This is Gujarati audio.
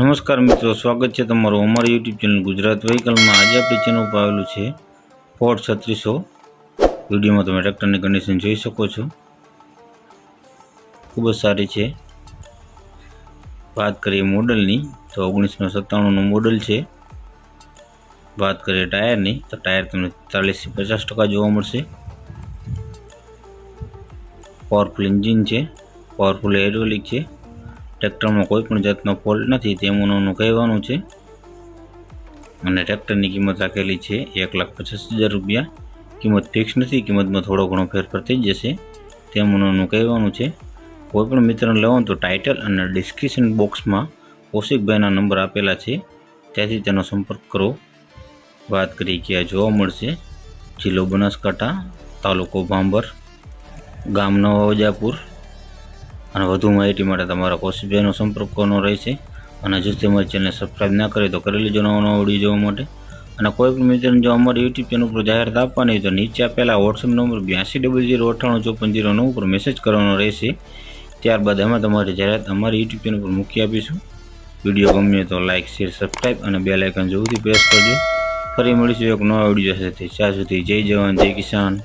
નમસ્કાર મિત્રો, સ્વાગત છે તમારું અમારી યુટ્યુબ ચેનલ ગુજરાત વ્હીકલમાં. આજે આપણી ચેનલ ઉપર આવેલું છે ફોર્ડ છત્રીસો. વિડીયોમાં તમે ટ્રેક્ટરની કન્ડિશન જોઈ શકો છો. ખૂબ જ સારી છે. વાત કરીએ મોડલની, તો ઓગણીસો સત્તાણુંનું મોડલ છે. વાત કરીએ ટાયરની, તો ટાયર તમને ચાલીસથી પચાસ ટકા જોવા મળશે. પાવરફુલ એન્જિન છે. પાવરફુલ હાઇડ્રોલિક છે. ટ્રેક્ટરમાં કોઈ પણ જાતનો ફોલ્ટ નથી, તેમ કહેવાનું છે. અને ટ્રેક્ટરની કિંમત રાખેલી છે એક લાખ પચાસ હજાર રૂપિયા. કિંમત ફિક્સ નથી, કિંમતમાં થોડો ઘણો ફેરફાર થઈ જશે, તેમ કહેવાનું છે. કોઈ પણ મિત્રને લેવાનું તો ટાઇટલ અને ડિસ્ક્રિપ્શન બોક્સમાં કૌશિકભાઈના નંબર આપેલા છે. ત્યાંથી તેનો સંપર્ક કરો. વાત કરીએ કે જોવા મળશે. જિલ્લો બનાસકાંઠા, તાલુકો ભાંભર, ગામ નવા અને વધુ માહિતી માટે તમારા કૌશિકભાઈનો સંપર્ક કરવાનો રહેશે અને જો તમારી ચેનલને સબસ્ક્રાઈબ ના કરે તો કરી લેજો નવો નવો વીડિયો જોવા માટે. અને કોઈ પણ મિત્રને જો અમારી યુટ્યુબ ચેનલ ઉપર જાહેરાત આપવાની તો નીચે આપેલા વોટ્સઅપ નંબર બ્યાસી ડબલ જીરો અઠ્ઠાણું ચોપન જીરો નવ મેસેજ કરવાનો રહેશે. ત્યારબાદ અમે તમારી જાહેરાત અમારી યુટ્યુબ ચેનલ પર મૂકી આપીશું. વીડિયો ગમ્યો તો લાઇક શેર સબસ્ક્રાઈબ અને બે લાઇકન જરૂરથી પ્રેસ કરજો. ફરી મળીશું એક નવા વીડિયો સાથે. ત્યાં સુધી જય જવાન, જય કિસાન.